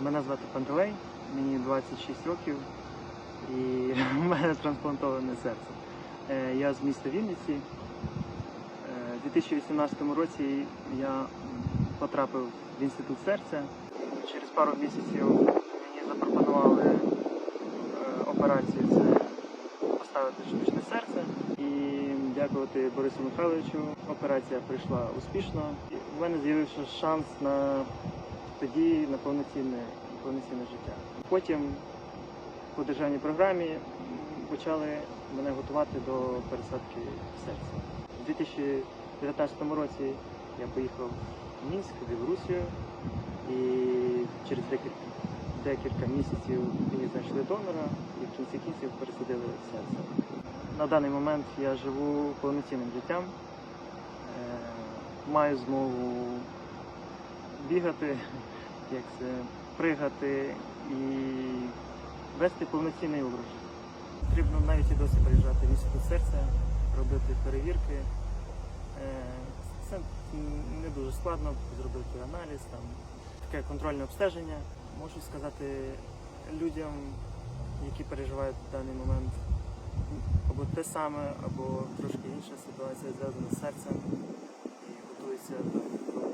Мене звати Пантелей, мені 26 років і в мене трансплантоване серце. Е, Я з міста Вінниці. Е, У 2018 році я потрапив в інститут серця. Через пару місяців мені запропонували е, операцію це поставити штучне серце. І дякувати Борису Михайловичу. Операція пройшла успішно. У мене з'явився шанс на тоді на повноцінне, повноцінне життя. Потім по державній програмі почали мене готувати до пересадки серця. У 2019 році я поїхав в Мінськ, в Білорусію, і через декілька, декілька місяців мені знайшли донора і в кінці кінців пересадили серце. На даний момент я живу повноцінним життям, е, маю змогу бігати, як це, пригати і вести повноцінний образ. Потрібно навіть і досі приїжджати в інститут серця, робити перевірки. Е, Це не дуже складно зробити аналіз, там таке контрольне обстеження. Можу сказати людям, які переживають в даний момент або те саме, або трошки інша ситуація зв'язана з серцем і готуються до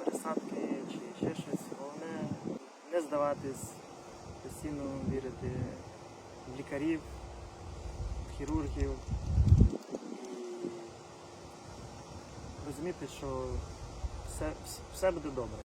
пересадки здаватись, постійно вірити в лікарів, в хірургів і розуміти, що все, все буде добре.